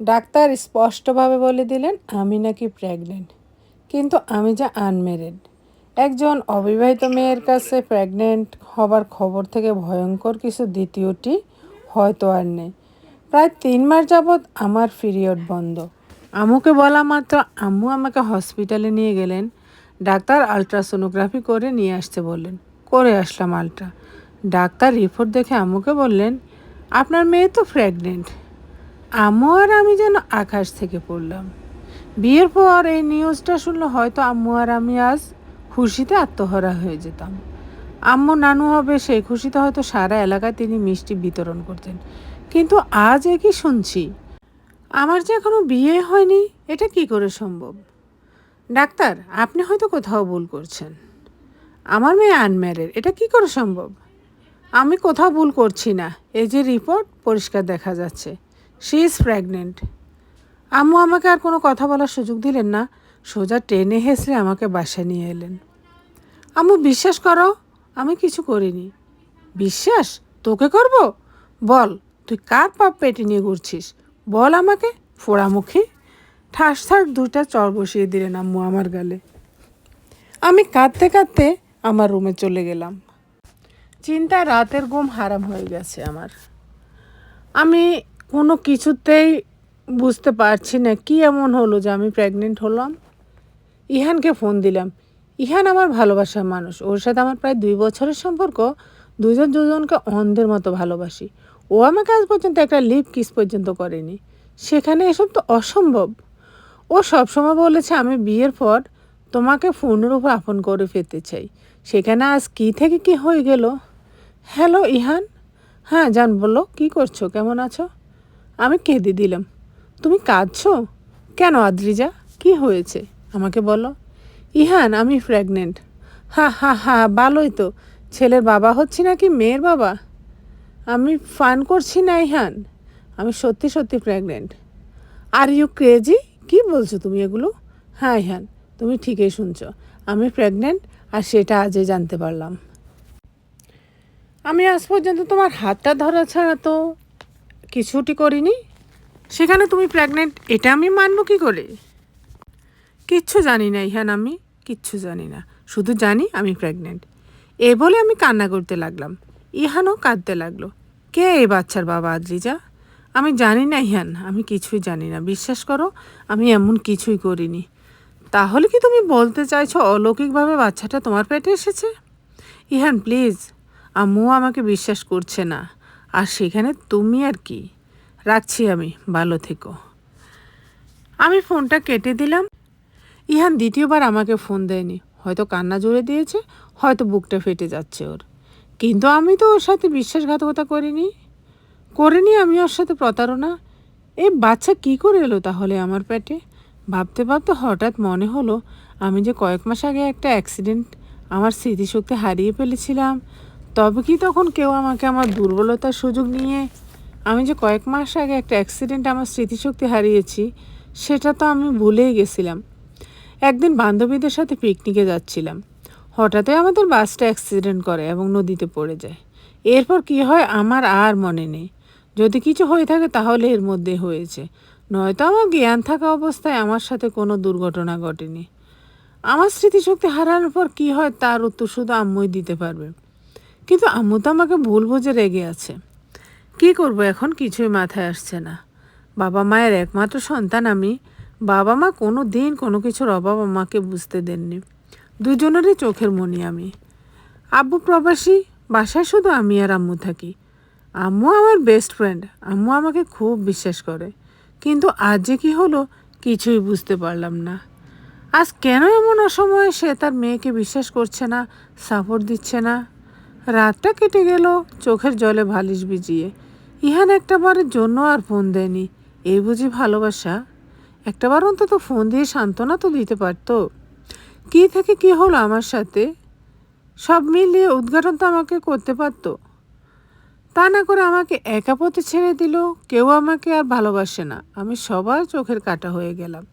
Doctor স্পষ্টভাবে বলে দিলেন, আমি নাকি প্রেগনেন্ট কিন্তু আমি যা আনমেরিড একজন অবিবাহিত মেয়ের কাছে প্রেগনেন্ট হবার খবর থেকে ভয়ঙ্কর কিছু দ্বিতীয়টি হয়তো আর নেই। প্রায় তিন মাস যাবৎ আমার পিরিয়ড বন্ধ। আম্মুকে বলা মাত্র আম্মু আমাকে হসপিটালে নিয়ে গেলেন। ডাক্তার আলট্রাসোনোগ্রাফি করে নিয়ে আসতে বললেন। করে আসলাম আলট্রা ডাক্তার রিপোর্ট দেখে আম্মুকে বললেন, আপনার মেয়ে তো প্রেগনেন্ট আম্মু আর আমি যেন আকাশ থেকে পড়লাম। বিয়ের পর এই নিউজটা শুনলে হয়তো আম্মু আর আমি আজ খুশিতে আত্মহারা হয়ে যেতাম। আম্মু নানু হবে, সেই খুশিতে হয়তো সারা এলাকায় তিনি মিষ্টি বিতরণ করতেন। কিন্তু আজ এ কি শুনছি? আমার যে এখনও বিয়ে হয়নি, এটা কি করে সম্ভব? ডাক্তার, আপনি হয়তো কোথাও ভুল করছেন। আমার মেয়ে আনম্যারেড, এটা কি করে সম্ভব? আমি কোথাও ভুল করছি না। এই যে রিপোর্ট, পরিষ্কার দেখা যাচ্ছে। শি ইজ প্রেগনেন্ট আম্মু আমাকে আর কোনো কথা বলার সুযোগ দিলেন না। সোজা টেনে হেসে আমাকে বাসায় নিয়ে এলেন। আম্মু, বিশ্বাস করো, আমি কিছু করিনি। বিশ্বাস? তোকে করব? বল, তুই কার পাপ পেটে নিয়ে ঘুরছিস? বল আমাকে, ফোড়ামুখী? ঠাস ঠাস দুইটা চর বসিয়ে দিলেন আম্মু আমার গালে। আমি কাঁদতে কাঁদতে আমার রুমে চলে গেলাম। চিন্তায় রাতের ঘুম হারাম হয়ে গেছে আমার। আমি কোনো কিছুতেই বুঝতে পারছি না কি এমন হলো যে আমি প্রেগনেন্ট হলাম। ইহানকে ফোন দিলাম। ইহান আমার ভালোবাসার মানুষ। ওর সাথে আমার প্রায় দুই বছরের সম্পর্ক। দুজন দুজনকে অন্ধের মতো ভালোবাসি। ও আমাকে আজ পর্যন্ত একটা লিপ কিস পর্যন্ত করেনি। সেখানে এসব তো অসম্ভব। ও সবসময় বলেছে, আমি বিয়ের পর তোমাকে ফোনের উপর আপন করে ফেলতে চাই। সেখানে আজ কি থেকে কি হয়ে গেল? হ্যালো ইহান? হ্যাঁ জান, বলো। কি করছ? কেমন আছো? আমি কেঁদে দিলাম। তুমি কাঁদছো? কেন আদ্রিজা? কি হয়েছে? আমাকে বলো। ইহান, আমি প্রেগনেন্ট হা হা হা, ভালোই তো। ছেলের বাবা হচ্ছি নাকি মেয়ের বাবা? আমি ফান করছি না, ইহান। আমি সত্যি সত্যি প্রেগনেন্ট আর ইউ ক্রেজি কি বলছো তুমি এগুলো? হ্যাঁ ইহান, তুমি ঠিকই শুনছো। আমি প্রেগনেন্ট আর সেটা আজই জানতে পারলাম। আমি আজ পর্যন্ত তোমার হাতটা ধরা ছাড়া তো কিছুটি করিনি? সেখানে তুমি প্রেগনেন্ট এটা আমি মানব কি করে? কিচ্ছু জানি না, ইহান আমি, কিচ্ছু জানি না। শুধু জানি আমি প্রেগনেন্ট এ বলে আমি কান্না করতে লাগলাম। ইহানও কাঁদতে লাগল। কে এই বাচ্চার বাবা, আদ্রিজা? আমি জানি না, ইহান, আমি কিছুই জানি না। বিশ্বাস করো, আমি এমন কিছুই করিনি। তাহলে কি তুমি বলতে চাইছো অলৌকিকভাবে বাচ্চাটা তোমার পেটে এসেছে? ইহান প্লিজ আম্মু আমাকে বিশ্বাস করছে না। আর সেখানে তুমি আর কি। রাখছি আমি, ভালো থেকো। আমি ফোনটা কেটে দিলাম। ইহান দ্বিতীয়বার আমাকে ফোন দেয়নি। হয়তো কান্না জুড়ে দিয়েছে, হয়তো বুকটা ফেটে যাচ্ছে ওর। কিন্তু আমি তো ওর সাথে বিশ্বাসঘাতকতা করিনি। করিনি আমি ওর সাথে প্রতারণা। এ বাচ্চা কি করে এলো তাহলে আমার পেটে? ভাবতে ভাবতে হঠাৎ মনে হলো, আমি যে কয়েক মাস আগে একটা অ্যাক্সিডেন্ট আমার স্মৃতিশক্তি হারিয়ে ফেলেছিলাম। তবে কি তখন কেউ আমাকে আমার দুর্বলতার সুযোগ নিয়ে, আমি যে কয়েক মাস আগে একটা অ্যাক্সিডেন্ট আমার স্মৃতিশক্তি হারিয়েছি, সেটা তো আমি ভুলেই গেছিলাম। একদিন বান্ধবীদের সাথে পিকনিকে যাচ্ছিলাম। হঠাৎই আমাদের বাসটা অ্যাক্সিডেন্ট করে এবং নদীতে পড়ে যায়। এরপর কি হয় আমার আর মনে নেই। যদি কিছু হয়ে থাকে তাহলে এর মধ্যে হয়েছে। নয়তো আমার জ্ঞান থাকা অবস্থায় আমার সাথে কোনো দুর্ঘটনা ঘটেনি। আমার স্মৃতিশক্তি হারানোর পর কি হয় তার উত্তর শুধু আম্মুই দিতে পারবে। কিন্তু আম্মু তো আমাকে ভুল বুঝে রেগে আছে। কি করব এখন? কিছুই মাথায় আসছে না। বাবা মায়ের একমাত্র সন্তান আমি। বাবা মা কোনো দিন কোনো কিছুর অভাব আমাকে বুঝতে দেননি। দুজনেরই চোখের মনি আমি। আব্বু প্রবাসী, বাসায় শুধু আমি আর আম্মু থাকি। আম্মু আমার বেস্ট ফ্রেন্ড আম্মু আমাকে খুব বিশ্বাস করে। কিন্তু আজ যে কী হলো, কিছুই বুঝতে পারলাম না। আজ কেন এমন অসময়ে সে তার মেয়েকে বিশ্বাস করছে না সাপোর্ট দিচ্ছে না? রাতটা কেটে গেল, চোখের জলে ভালিশ ভিজিয়ে। ইহান একটাবারের জন্য আর ফোন দেয়নি। এই বুঝি ভালোবাসা? একটাবার অন্তত ফোন দিয়ে সান্ত্বনা তো দিতে পারতো। কী থেকে কী হলো আমার সাথে? সব মিলিয়ে উদ্ঘাটন তো আমাকে করতে পারতো। তা না করে আমাকে একা পথে ছেড়ে দিল, কেউ আমাকে আর ভালোবাসে না। আমি সবার চোখের কাটা হয়ে গেলাম।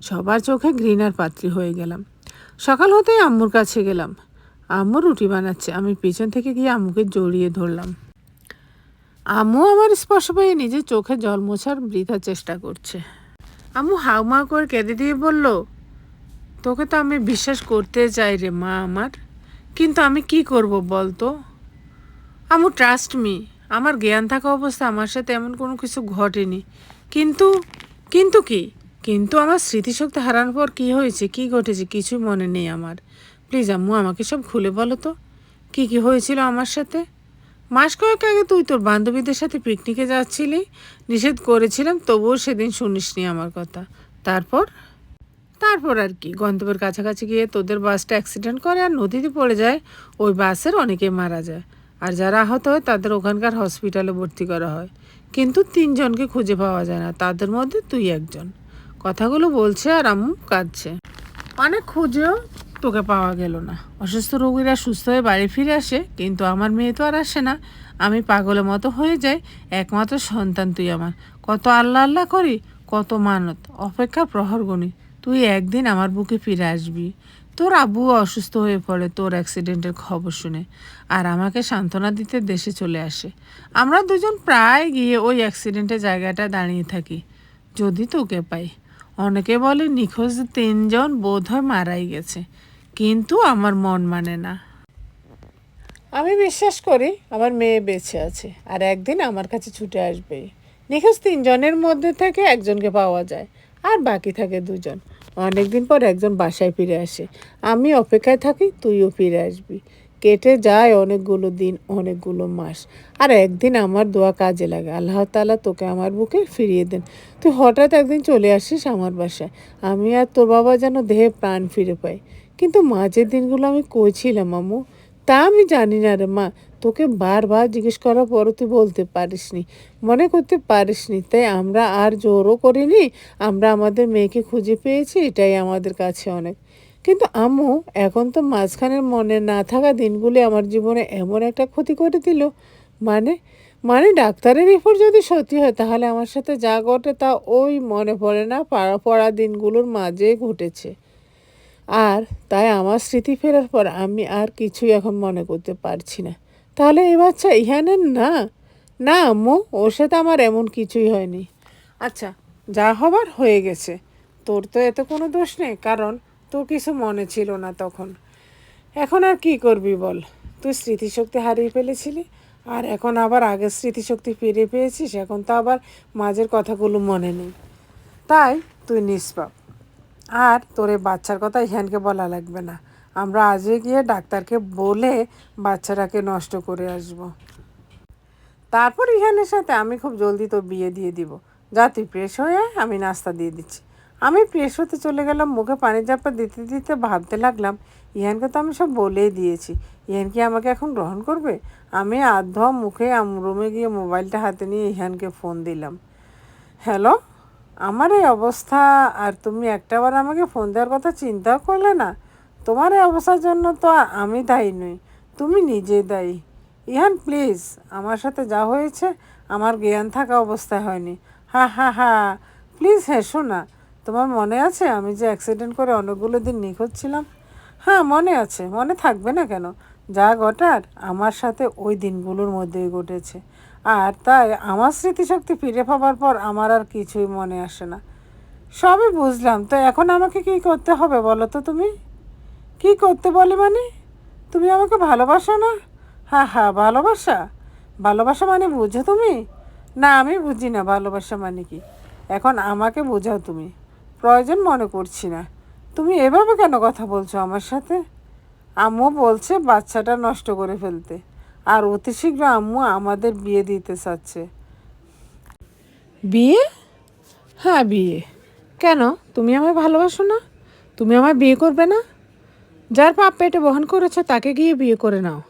সবার চোখে ঘৃণার পাত্রী হয়ে গেলাম। সকাল হতেই আম্মুর কাছে গেলাম। আম্মু রুটি বানাচ্ছে। আমি পিছন থেকে গিয়ে আম্মুকে জড়িয়ে ধরলাম। আম্মু আমার স্পর্শ পেয়ে নিজের চোখে জল মোছার বৃথা চেষ্টা করছে। আম্মু হাউমা করে কেঁদে দিয়ে বলল, তোকে তো আমি বিশ্বাস করতে চাই রে মা আমার। কিন্তু আমি কি করব বল তো আমু ট্রাস্ট মি আমার জ্ঞান থাকা অবস্থা আমার সাথে এমন কোনো কিছু ঘটেনি। কিন্তু কিন্তু কি? কিন্তু আমার স্মৃতিশক্তি হারানোর পর কী হয়েছে, কী ঘটেছে কিছুই মনে নেই আমার। প্লিজ আম্মু, আমাকে সব খুলে বলো তো। কী কী হয়েছিল আমার সাথে? মাস কয়েক আগে তুই তোর বান্ধবীদের সাথে পিকনিকে যাচ্ছিলি। নিষেধ করেছিলাম, তবুও সেদিন শুনিসনি আমার কথা। তারপর? তারপর আর কি, গন্তব্যের কাছাকাছি গিয়ে তোদের বাসটা অ্যাক্সিডেন্ট করে আর নদীতে পড়ে যায়। ওই বাসের অনেকে মারা যায়। আর যারা আহত হয়, তাদের ওখানকার হসপিটালে ভর্তি করা হয়। কিন্তু তিনজনকে খুঁজে পাওয়া যায় না, তাদের মধ্যে তুই একজন। কথাগুলো বলছে আর আম্মু কাঁদছে। অনেক খুঁজেও তোকে পাওয়া গেল না। অসুস্থ রোগীরা সুস্থ হয়ে বাড়ি ফিরে আসে, কিন্তু আমার মেয়ে তো আর আসে না। আমি পাগলের মতো হয়ে যাই, একমাত্র সন্তান তুই আমার। কত আল্লাহ আল্লাহ করি, কত মানত, অপেক্ষা প্রহর গণি। তুই একদিন আমার বুকে ফিরে আসবি। তোর আব্বু অসুস্থ হয়ে পড়ে, তোর অ্যাক্সিডেন্টের খবর শুনে। আর আমাকে সান্ত্বনা দিতে দেশে চলে আসে। আমরা দুজন প্রায় গিয়ে ওই অ্যাক্সিডেন্টের জায়গাটা দাঁড়িয়ে থাকি, যদি তোকে পাই। অনেকে বলে, নিখোঁজ তিনজন বোধ হয় মারাই গেছে। কিন্তু আমার মন মানে না। আমি বিশ্বাস করি, আমার মেয়ে বেঁচে আছে আর একদিন আমার কাছে ছুটে আসবে নিখোঁজ তিনজনের মধ্যে থেকে একজনকে পাওয়া যায় আর বাকি থাকে দুজন। অনেকদিন পর একজন বাসায় ফিরে আসে। আমি অপেক্ষায় থাকি, তুইও ফিরে আসবি। কেটে যায় অনেকগুলো দিন, অনেকগুলো মাস। আর একদিন আমার দোয়া কাজে লাগে। আল্লাহ তালা তোকে আমার বুকে ফিরিয়ে দেন। তুই হঠাৎ একদিন চলে আসিস আমার বাসায়। আমি আর তোর বাবা যেন দেহে প্রাণ ফিরে পাই কিন্তু মাঝের দিনগুলো আমি কই ছিলাম, মামু? তা আমি জানি না রে মা। তোকে বারবার জিজ্ঞেস করার পরও তুই বলতে পারিসনি। মনে করতে পারিসনি। তাই আমরা আর জোরও করিনি। আমরা আমাদের মেয়েকে খুঁজে পেয়েছি। এটাই আমাদের কাছে অনেক। কিন্তু আম্মু, এখন তো মাঝখানের মনে না থাকা দিনগুলি আমার জীবনে এমন একটা ক্ষতি করে দিল। মানে মানে ডাক্তারের রিপোর্ট যদি সত্যি হয়, তাহলে আমার সাথে যা ঘটে তা ওই মনে পড়ে না পাড়া পড়া দিনগুলোর মাঝে ঘটেছে। আর তাই আমার স্মৃতি ফেরার পর আমি আর কিছুই এখন মনে করতে পারছি না। তাহলে এই বাচ্চা ইহানের না? না আম্মু, ওর সাথে আমার এমন কিছুই হয়নি। আচ্ছা যা হবার হয়ে গেছে। তোর তো এত কোনো দোষ নেই, কারণ তোর কিছু মনে ছিল না তখন। এখন আর কি করবি বল? তুই স্মৃতিশক্তি হারিয়ে ফেলেছিলি, আর এখন আবার আগের স্মৃতিশক্তি ফিরে পেয়েছিস, এখন তো আবার মাঝের কথাগুলো মনে নেই। তাই তুই নিষ্পাপ আর তোর এই বাচ্চার কথা ইহানকে বলা লাগবে না। আমরা আজকে গিয়ে ডাক্তারকে বলে বাচ্চাটাকে নষ্ট করে আসব। তারপর ইহানের সাথে আমি খুব জলদি তোর বিয়ে দিয়ে দিব। যা তুই ফ্রেশ হয়ে আমি নাস্তা দিয়ে দিচ্ছি। আমি ফ্রেশ হতে চলে গেলাম, মুখে পানি চাপা দিতে দিতে ভাবতে লাগলাম ইহানকে তো আমি সব বলেই দিয়েছি। ইহান কি আমাকে এখন গ্রহণ করবে? আমি আধ মুখে রুমে গিয়ে মোবাইলটা হাতে নিয়ে ইহানকে ফোন দিলাম। হ্যালো আমার এই অবস্থা, আর তুমি একটাবার আমাকে ফোন দেওয়ার কথা চিন্তাও করলে না? তোমার এই অবস্থার জন্য তো আমি দায়ী নই, তুমি নিজে দায়ী। ইহান প্লিজ আমার সাথে যা হয়েছে, আমার জ্ঞান থাকা অবস্থায় হয়নি। হা হা হা প্লিজ হেসো না। তোমার মনে আছে? আমি যে অ্যাক্সিডেন্ট করে অনেকগুলো দিন নিখোঁজ ছিলাম। হ্যাঁ মনে আছে, মনে থাকবে না কেন? যা ঘটার আমার সাথে ওই দিনগুলোর মধ্যেই ঘটেছে। আর তাই আমার স্মৃতিশক্তি ফিরে পাবার পর আমার আর কিছুই মনে আসে না। সবই বুঝলাম, তো এখন আমাকে কি করতে হবে বলো তো তুমি? কি করতে বলে মানে? তুমি আমাকে ভালোবাসো না? হ্যাঁ হ্যাঁ ভালোবাসা? ভালোবাসা মানে বুঝো তুমি? না, আমি বুঝি না ভালোবাসা মানে কি? এখন আমাকে বোঝাও তুমি। প্রয়োজন মনে করছি না। তুমি এভাবে কেন কথা বলছো আমার সাথে? আম্মু বলছে বাচ্চাটা নষ্ট করে ফেলতে। আর অতি শীঘ্র আম্মু আমাদের বিয়ে দিতে চাচ্ছে। বিয়ে? হ্যাঁ বিয়ে। কেন? তুমি আমায় ভালোবাসো না? তুমি আমায় বিয়ে করবে না? যার পাপ পেটে বহন করেছে তাকে গিয়ে বিয়ে করে নাও।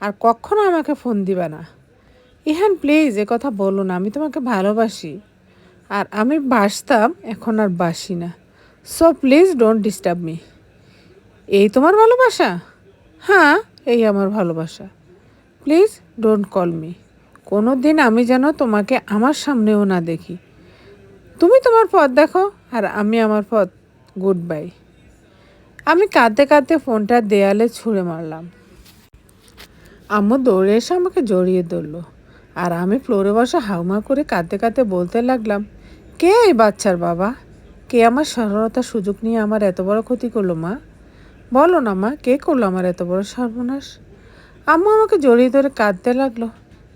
আর কখনো আমাকে ফোন দিবে না। ইহান প্লিজ এ কথা বলো না, আমি তোমাকে ভালোবাসি। আর আমি বাসতাম, এখন আর বাসি না। So please don't disturb me এই তোমার ভালোবাসা? হ্যাঁ এই আমার ভালোবাসা। প্লিজ ডোন্ট কল মি কোনো দিন আমি যেন তোমাকে আমার সামনেও না দেখি। তুমি তোমার পথ দেখো, আর আমি আমার পথ গুড বাই আমি কাঁদতে কাঁদতে ফোনটা দেয়ালে ছুঁড়ে মারলাম। আম্মু দৌড়ে এসে আমাকে জড়িয়ে ধরলো। আর আমি ফ্লোরে বসে হাউমা করে কাঁদতে কাঁদতে বলতে লাগলাম কে এই বাচ্চার বাবা? কে আমার সরলতার সুযোগ নিয়ে আমার এত বড় ক্ষতি করল, মা? বলো না, মা, কে করল আমার এত বড় সর্বনাশ? আম্মু আমাকে জড়িয়ে ধরে কাঁদতে লাগল।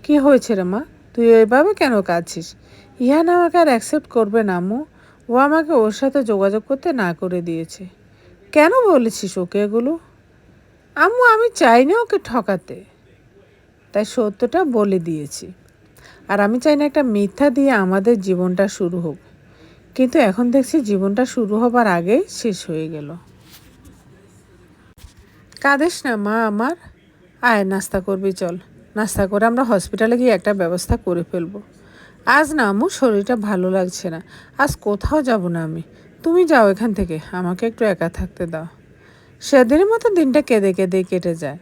কি হয়েছে রে, মা? তুই ওইভাবে কেন কাঁদছিস? ইহান আমাকে আর অ্যাকসেপ্ট করবে না, আম্মু। ও আমাকে ওর সাথে যোগাযোগ করতে না করে দিয়েছে। কেন বলেছিস ওকে এগুলো? আম্মু, আমি চাই না ওকে ঠকাতে। তাই সত্যটা বলে দিয়েছি। আর আমি চাই না একটা মিথ্যা দিয়ে আমাদের জীবনটা শুরু হোক। কিন্তু এখন দেখছি জীবনটা শুরু হবার আগেই শেষ হয়ে গেল। কাঁদিস না, মা আমার। আয়, নাস্তা করবি, চল। নাস্তা করে আমরা হসপিটালে গিয়ে একটা ব্যবস্থা করে ফেলব। আজ না আমু শরীরটা ভালো লাগছে না। আজ কোথাও যাব না আমি। তুমি যাও এখান থেকে, আমাকে একটু একা থাকতে দাও। সেদিনের মতো দিনটা কেঁদে কেঁদে কেটে যায়।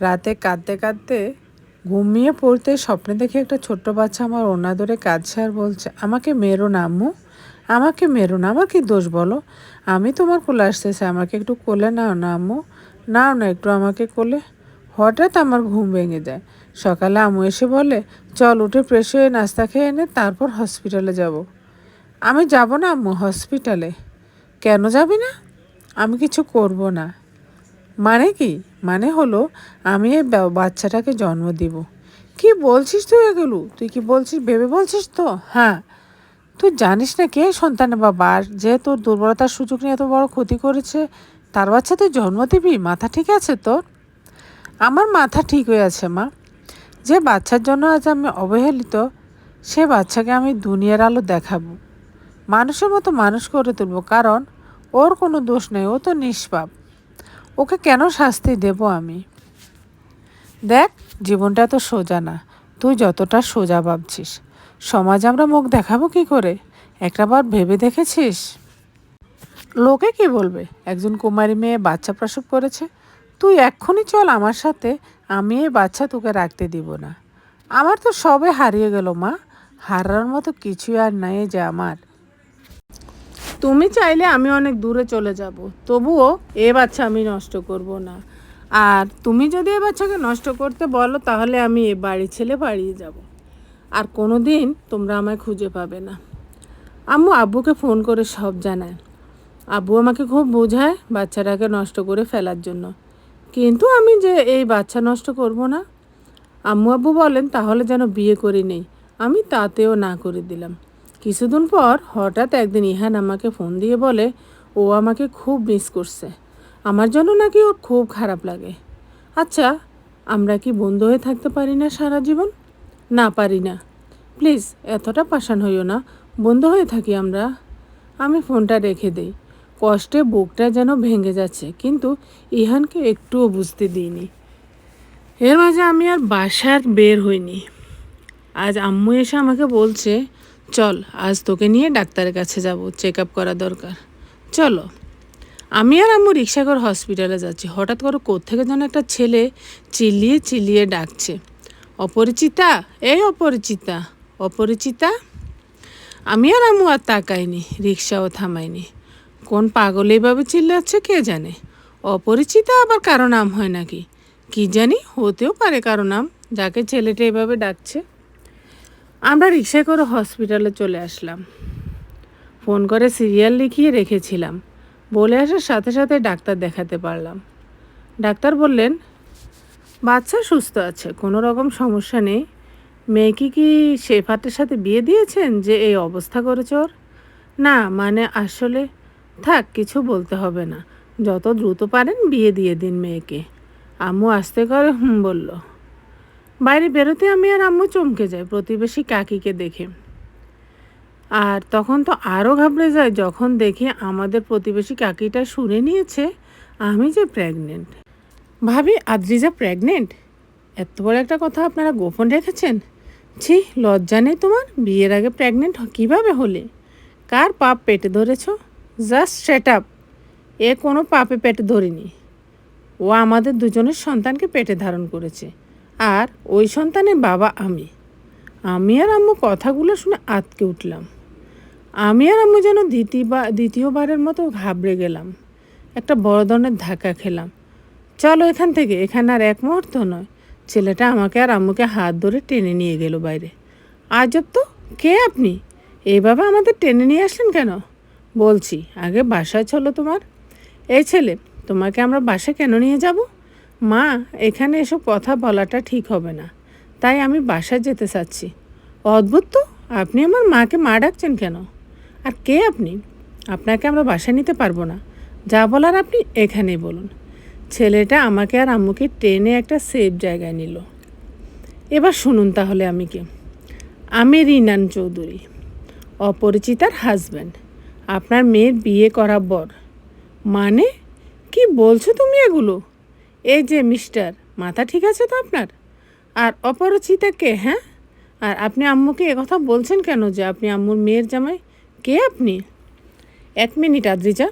রাতে কাঁদতে কাঁদতে ঘুমিয়ে পড়তে স্বপ্নে দেখে একটা ছোট্ট বাচ্চা আমার ওনা ধরে কাঁদছে আর বলছে, আমাকে মেরো না আম্মু, আমাকে মেরো না, আমার কি দোষ বলো? আমি তোমার কোলে আসতেছে, আমাকে একটু কোলে নাও না আম্মু, নাও না একটু আমাকে কোলে। হঠাৎ আমার ঘুম ভেঙে যায়। সকালে আম্মু এসে বলে, চল উঠে ফ্রেশ হয়ে নাস্তা খেয়ে এনে তারপর হসপিটালে যাব। আমি যাব না আম্মু হসপিটালে কেন যাবি না? আমি কিছু করব না। মানে কি? মানে হলো, আমি এই বাচ্চাটাকে জন্ম দিব। কি বলছিস তুই এগুলো? তুই কি বলছিস, ভেবে বলছিস তো? হ্যাঁ। তুই জানিস না কে সন্তানের বাবা? আর যে তোর দুর্বলতার সুযোগ নিয়ে এত বড় ক্ষতি করেছে, তার বাচ্চা তুই জন্ম দিবি? মাথা ঠিক আছে তোর? আমার মাথা ঠিক হয়ে আছে, মা। যে বাচ্চার জন্য আজ আমি অবহেলিত, সে বাচ্চাকে আমি দুনিয়ার আলো দেখাবো। মানুষের মতো মানুষ করে তুলবো, কারণ ওর কোনো দোষ নেই, ও তো নিষ্পাপ। ওকে কেন শাস্তি দেব আমি? দেখ, জীবনটা তো সোজা না। তুই যতটা সোজা ভাবছিস। সমাজ আমরা মুখ দেখাবো কি করে? একটাবার ভেবে দেখেছিস? লোকে কি বলবে? একজন কুমারী মেয়ে বাচ্চা প্রসব করেছে। তুই এক্ষুনি চল আমার সাথে, আমি এই বাচ্চা তোকে রাখতে দিব না। আমার তো সবে হারিয়ে গেল মা। হারার মতো কিছুই আর নাই যে আমার। তুমি চাইলে আমি অনেক দূরে চলে যাব, তবুও এ বাচ্চা আমি নষ্ট করব না। আর তুমি যদি এ বাচ্চাকে নষ্ট করতে বলো, তাহলে আমি এ বাড়ি ছেলে বাড়িয়ে যাব। আর কোনো দিন তোমরা আমায় খুঁজে পাবে না। আম্মু আব্বুকে ফোন করে সব জানায়। আব্বু আমাকে খুব বোঝায় বাচ্চাটাকে নষ্ট করে ফেলার জন্য। কিন্তু আমি যে এই বাচ্চা নষ্ট করব না? আম্মু আব্বু বলেন, তাহলে যেন বিয়ে করি নেই। আমি তাতেও না করে দিলাম। কিছুদিন পর হঠাৎ একদিন ইহান আমাকে ফোন দিয়ে বলে, ও আমাকে খুব মিস করছে। আমার জন্য নাকি ওর খুব খারাপ লাগে। আচ্ছা আমরা কি বন্ধু হয়ে থাকতে পারি না সারা জীবন? না, পারি না। প্লিজ, এতটা পাষাণ হইও না। বন্ধু হয়ে থাকি আমরা। আমি ফোনটা রেখে দেই। কষ্টে বুকটা যেন ভেঙে যাচ্ছে, কিন্তু ইহানকে একটুও বুঝতে দিইনি। এর মাঝে আমি আর বাসার বের হইনি। আজ আম্মু এসে আমাকে বলছে চল, আজ তোকে নিয়ে ডাক্তারের কাছে যাব চেক আপ করা দরকার। চলো। আমি আর আম্মু রিক্সা করে হসপিটালে যাচ্ছি। হঠাৎ করে কোত্থেকে যেন একটা ছেলে চিল্লিয়ে চিল্লিয়ে ডাকছে। অপরিচিতা? এই অপরিচিতা। অপরিচিতা? আমি আর আম্মু আর তাকাইনি রিক্সাও থামাইনি। কোন পাগল এইভাবে চিল্লাচ্ছে কে জানে? অপরিচিতা আবার কারও নাম হয় নাকি? কি জানি, হতেও পারে কারও নাম, যাকে ছেলেটা এভাবে ডাকছে। আমরা রিক্সায় করে হসপিটালে চলে আসলাম। ফোন করে সিরিয়াল লিখিয়ে রেখেছিলাম। বলে আসার সাথে সাথে ডাক্তার দেখাতে পারলাম। ডাক্তার বললেন, বাচ্চা সুস্থ আছে, কোনো রকম সমস্যা নেই। মেয়েকে কি শেফার্টের সাথে বিয়ে দিয়েছেন যে এই অবস্থা করেছে ওর? না মানে আসলে থাক, কিছু বলতে হবে না। যত দ্রুত পারেন বিয়ে দিয়ে দিন মেয়েকে। আম্মু আসতে করে হুম বলল। বাইরে বেরোতে আমি আর আম্মু চমকে যাই প্রতিবেশী কাকিকে দেখে। আর তখন তো আরও ঘাবড়ে যায়, যখন দেখি আমাদের প্রতিবেশী কাকিটা শুনে নিয়েছে আমি যে প্রেগনেন্ট ভাবি আদ্রিজা প্রেগনেন্ট এত বড় একটা কথা আপনারা গোপন রেখেছেন? ছি, লজ্জা নেই তোমার? বিয়ের আগে প্রেগনেন্ট কীভাবে হলে? কার পাপ পেটে ধরেছ? জাস্ট সেট আপ এ কোনো পাপে পেটে ধরিনি। ও আমাদের দুজনের সন্তানকে পেটে ধারণ করেছে। আর ওই সন্তানের বাবা আমি। আমি আর আম্মু কথাগুলো শুনে আতকে উঠলাম। আমি আর আম্মু যেন দ্বিতীয়বার দ্বিতীয়বারের মতো ঘাবড়ে গেলাম। একটা বড় ধরনের ধাক্কা খেলাম। চলো এখান থেকে, এখানে আর এক মুহূর্ত নয়। ছেলেটা আমাকে আর আম্মুকে হাত ধরে টেনে নিয়ে গেল বাইরে। আজব তো, কে আপনি? এইভাবে আমাদের টেনে নিয়ে আসলেন কেন? বলছি, আগে বাসায় চলো তোমার। এই ছেলে, তোমাকে আমরা বাসায় কেন নিয়ে যাব? মা, এখানে এসব কথা বলাটা ঠিক হবে না। তাই আমি বাসায় যেতে চাচ্ছি। অদ্ভুত তো, আপনি আমার মাকে মা ডাকছেন কেন? আর কে আপনি? আপনাকে আমরা বাসায় নিতে পারব না। যা বলার আপনি এখানেই বলুন। ছেলেটা আমাকে আর আম্মুকে টেনে একটা সেফ জায়গায় নিল। এবার শুনুন তাহলে আমি কে? আমি রিনান চৌধুরী, অপরিচিতার হাজব্যান্ড আপনার মেয়ের বিয়ে করা বর। মানে? কি বলছো তুমি এগুলো? এই যে মিস্টার, মাথা ঠিক আছে তো আপনার? আর অপরিচিতা কে হ্যাঁ? আর আপনি আম্মুকে কথা বলছেন কেন যে আপনি আম্মুর মেয়ের জামাই? কে আপনি? এক মিনিট, আদ্রিজা,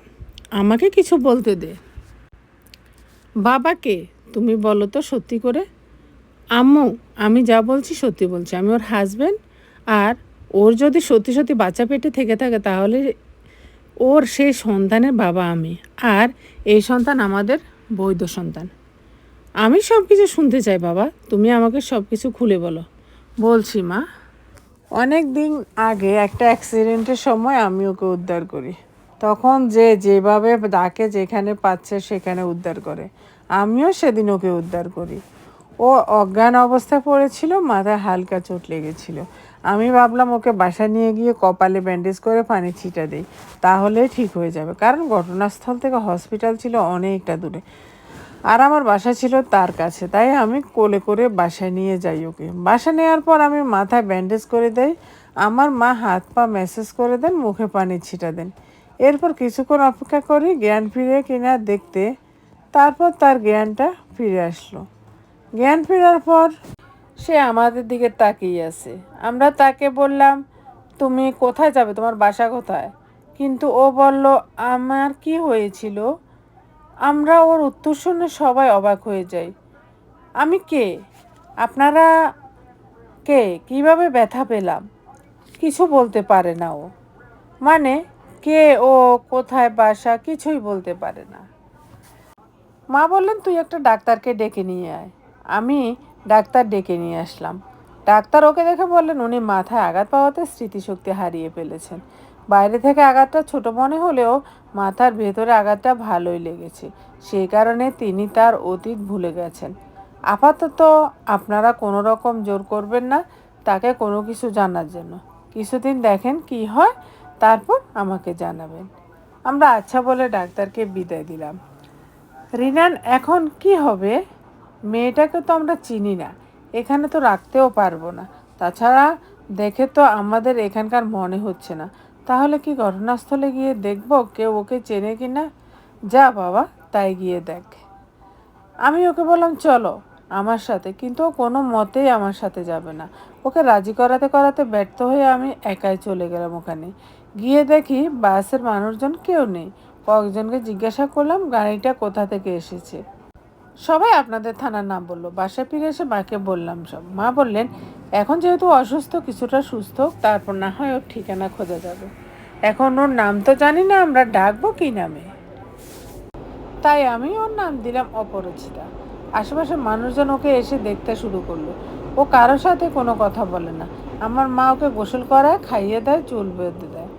আমাকে কিছু বলতে দে। বাবাকে, তুমি বলো তো সত্যি করে। আম্মু, আমি যা বলছি সত্যি বলছি। আমি ওর হাজব্যান্ড আর ওর যদি সত্যি সত্যি বাচ্চা পেটে থেকে থাকে, তাহলে ওর সেই সন্তানের বাবা আমি। আর এই সন্তান আমাদের বৈধ সন্তান। আমি সব কিছু শুনতে চাই বাবা। তুমি আমাকে সব কিছু খুলে বলো। বলছি মা অনেক দিন আগে একটা অ্যাক্সিডেন্টের সময় আমি ওকে উদ্ধার করি। তখন যে যেভাবে ডাকে, যেখানে পাচ্ছে সেখানে উদ্ধার করে। আমিও সেদিন ওকে উদ্ধার করি। ও অজ্ঞান অবস্থায় পড়েছিল, মাথায় হালকা চোট লেগেছিল। আমি ভাবলাম ওকে বাসা নিয়ে গিয়ে কপালে ব্যান্ডেজ করে পানি ছিটা দিই তাহলে ঠিক হয়ে যাবে। কারণ ঘটনাস্থল থেকে হসপিটাল ছিল অনেকটা দূরে। আর আমার বাসা ছিল তার কাছে, তাই আমি কোলে করে বাসায় নিয়ে যাই ওকে। বাসা নেওয়ার পর আমি মাথায় ব্যান্ডেজ করে দেই, আমার মা হাত পা ম্যাসেজ করে দেন, মুখে পানি ছিটা দেন। এরপর কিছুক্ষণ অপেক্ষা করি, জ্ঞান ফিরে কিনা দেখতে, তারপর তার জ্ঞানটা ফিরে আসলো। জ্ঞান ফেরার পর সে আমাদের দিকে তাকিয়ে আছে। আমরা তাকে বললাম, তুমি কোথায় যাবে? তোমার বাসা কোথায়? কিন্তু ও বলল, আমার কি হয়েছিল? আমরা ওর উত্তর শুনে সবাই অবাক হয়ে যাই। আমি কে? আপনারা কে? কীভাবে ব্যথা পেলাম? কিছু বলতে পারে না ও। মানে কে, ও, কোথায়, বাসা, কিছুই বলতে পারে না। মা বললেন, তুই একটা ডাক্তারকে ডেকে নিয়ে আয়। আমি ডাক্তার ডেকে নিয়ে আসলাম। ডাক্তার ওকে দেখে বললেন, উনি মাথায় আঘাত পাওয়াতে স্মৃতিশক্তি হারিয়ে ফেলেছেন। বাইরে থেকে আঘাতটা ছোট মনে হলেও মাথার ভেতরে আঘাতটা ভালোই লেগেছে। সেই কারণে তিনি তার অতীত ভুলে গেছেন। আপাতত আপনারা কোনো রকম জোর করবেন না, তাকে কোনো কিছু জানার জন্য। কিছুদিন দেখেন কি হয়, তারপর আমাকে জানাবেন। আমরা আচ্ছা বলে ডাক্তারকে বিদায় দিলাম। রিনান, এখন কি হবে? মেয়েটাকে তো আমরা চিনি না, এখানে তো রাখতেও পারব না। তাছাড়া দেখে তো আমাদের এখানকার মনে হচ্ছে না। তাহলে কি ঘটনাস্থলে গিয়ে দেখব কেউ ওকে চেনে কি না যা বাবা, তাই গিয়ে দেখ। আমি ওকে বললাম, চলো আমার সাথে। কিন্তু ও কোনো মতেই আমার সাথে যাবে না। ওকে রাজি করাতে করাতে ব্যর্থ হয়ে আমি একাই চলে গেলাম ওখানে। গিয়ে দেখি বাসের মানুষজন কেউ নেই। কয়েকজনকে জিজ্ঞাসা করলাম, গাড়িটা কোথা থেকে এসেছে? সবাই আপনাদের থানার নাম বলল। বাসায় ফিরে এসে মাকে বললাম সব। মা বললেন, এখন যেহেতু অসুস্থ, কিছুটা সুস্থ তারপর না হয় ওর ঠিকানা খোঁজা যাবে। এখন ওর নাম তো জানি না, আমরা ডাকবো কি নামে? তাই আমি ওর নাম দিলাম অপরিচিতা আশেপাশে মানুষজন ওকে এসে দেখতে শুরু করল। ও কারোর সাথে কোনো কথা বলে না। আমার মা ওকে গোসল করায়, খাইয়ে দেয়, চুল বেঁধে দেয়।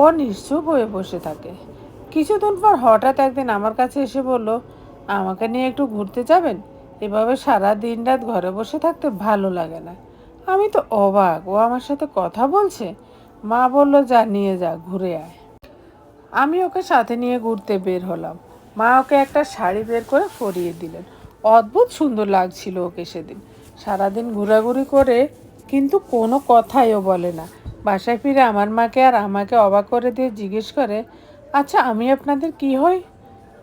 ও নিশ্চুপ হয়ে বসে থাকে। কিছুদিন পর হঠাৎ একদিন আমার কাছে এসে বলল আমাকে নিয়ে একটু ঘুরতে যাবেন? এভাবে সারা দিন রাত ঘরে বসে থাকতে ভালো লাগে না। আমি তো অবাক, ও আমার সাথে কথা বলছে? মা বলল, যা, নিয়ে যা, ঘুরে আয়। আমি ওকে সাথে নিয়ে ঘুরতে বের হলাম। মা ওকে একটা শাড়ি বের করে পরিয়ে দিলেন। অদ্ভুত সুন্দর লাগছিল ওকে সেদিন। সারাদিন ঘোরাঘুরি করে কিন্তু কোনো কথাইও বলে না। বাসায় ফিরে আমার মাকে আর আমাকে অবাক করে দিয়ে জিজ্ঞেস করে আচ্ছা আমি আপনাদের কি হই?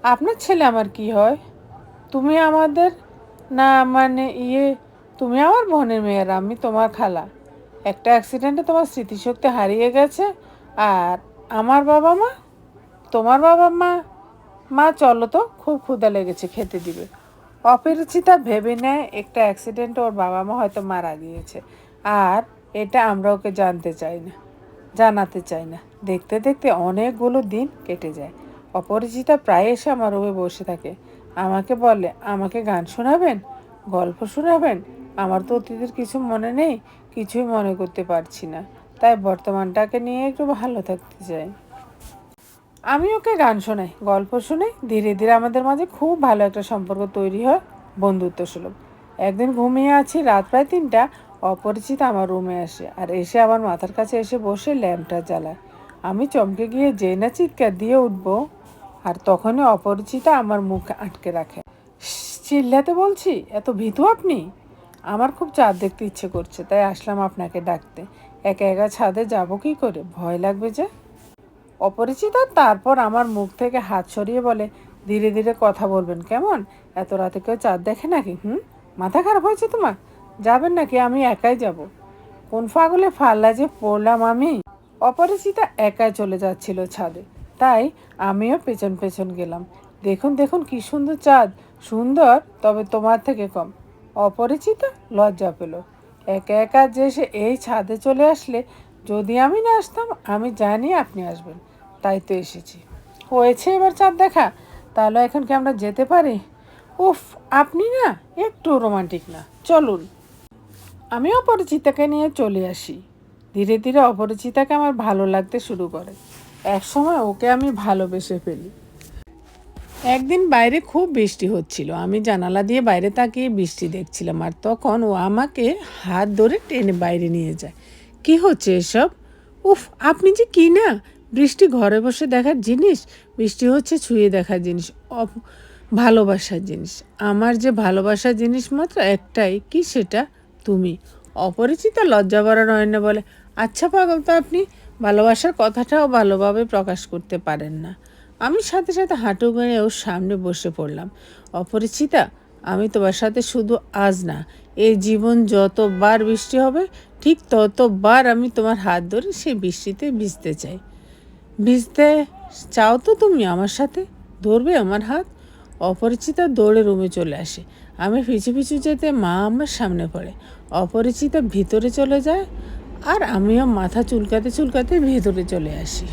আপনার ছেলে আমার কি হয়? তুমি আমাদের? না মানে ইয়ে তুমি আমার বোনের মেয়ের, আমি তোমার খালা। একটা অ্যাক্সিডেন্টে তোমার স্মৃতিশক্তি হারিয়ে গেছে, আর আমার বাবা মা? তোমার বাবা মা মা চলো তো, খুব ক্ষুধা লেগেছে খেতে দিবে। অপরিচিতা ভেবে নেয়, একটা অ্যাক্সিডেন্টে ওর বাবা মা হয়তো মারা গিয়েছে। আর এটা আমরা ওকে জানতে চাই না, জানাতে চাই না। দেখতে দেখতে অনেকগুলো দিন কেটে যায়। অপরিচিতা প্রায় এসে আমার রুমে বসে থাকে। আমাকে বলে, আমাকে গান শোনাবেন? গল্প শোনাবেন? আমার তো অতীতের কিছু মনে নেই, কিছুই মনে করতে পারছি না। তাই বর্তমানটাকে নিয়ে একটু ভালো থাকতে চাই। আমি ওকে গান শোনাই, গল্প শুনে ধীরে ধীরে আমাদের মাঝে খুব ভালো একটা সম্পর্ক তৈরি হয় বন্ধুত্ব সুলভ একদিন ঘুমিয়ে আছি, রাত প্রায় তিনটা, অপরিচিত আমার রুমে আসে আর এসে আমার মাথার কাছে এসে বসে ল্যাম্পটা জ্বালায়। আমি চমকে গিয়ে যে না চিৎকার দিয়ে উঠবো আর তখনই অপরিচিতা আমার মুখ আটকে রাখে। চিল্লাতে বলছি? এত ভীতু আপনি? আমার খুব চাঁদ দেখতে ইচ্ছে করছে, তাই আসলাম আপনাকে ডাকতে। একা একা ছাদে যাব কি করে? ভয় লাগবে যে? অপরিচিত তারপর আমার মুখ থেকে হাত সরিয়ে বলে, ধীরে ধীরে কথা বলবেন কেমন? এত রাতে কেউ চাঁদ দেখে নাকি, হুম? মাথা খারাপ হয়েছে তোমার? যাবেন নাকি? আমি একাই যাব। কোন ফাগলে ফাল্লা যে পড়লাম আমি? অপরিচিতা একাই চলে যাচ্ছিল ছাদে। তাই আমিও পেছন পেছন গেলাম। দেখুন দেখুন কি সুন্দর চাঁদ। সুন্দর, তবে তোমার থেকে কম। অপরিচিতা, লজ্জা পেল। একা একা যে সে এই ছাদে চলে আসলে, যদি আমি না আসতাম, আমি জানি আপনি আসবেন। তাই তো এসেছি। হয়েছে এবার চাঁদ দেখা। তাহলে এখন কি আমরা যেতে পারি? উফ, আপনি না, একটু রোমান্টিক না। চলুন। আমি অপরিচিতাকে নিয়ে চলে আসি। ধীরে ধীরে অপরিচিতাকে আমার ভালো লাগতে শুরু করে। এক সময় ওকে আমি ভালোবেসে ফেলি। একদিন বাইরে খুব বৃষ্টি হচ্ছিল। আমি জানালা দিয়ে বাইরে তাকিয়ে বৃষ্টি দেখছিলাম আর তখন ও আমাকে হাত ধরে টেনে বাইরে নিয়ে যায়। কি হচ্ছে এসব? উফ, আপনি যে কি না? বৃষ্টি ঘরে বসে দেখার জিনিস? বৃষ্টি হচ্ছে ছুঁয়ে দেখার জিনিস ভালোবাসার জিনিস। আমার যে ভালোবাসার জিনিস মাত্র একটাই, কি সেটা? তুমি। অপরিচিতা লজ্জা ভরা নয়না বলে আচ্ছা পাগল তো আপনি ভালোবাসার কথাটাও ভালোভাবে প্রকাশ করতে পারেন না। আমি সাথে সাথে হাঁটু গেড়ে ওর সামনে বসে পড়লাম। অপরিচিতা, আমি তোমার সাথে শুধু আজ না এই জীবন যতবার বৃষ্টি হবে, ঠিক ততবার আমি তোমার হাত ধরে সেই বৃষ্টিতে ভিজতে চাই। ভিজতে চাও তো তুমি আমার সাথে, ধরবে আমার হাত। অপরিচিতা দৌড়ে রুমে চলে আসে। আমি পিছু পিছু যেতে মা আমার সামনে পড়ে। অপরিচিতা ভিতরে চলে যায়। আর আমিও মাথা চুলকাতে চুলকাতে ভেতরে চলে আসি।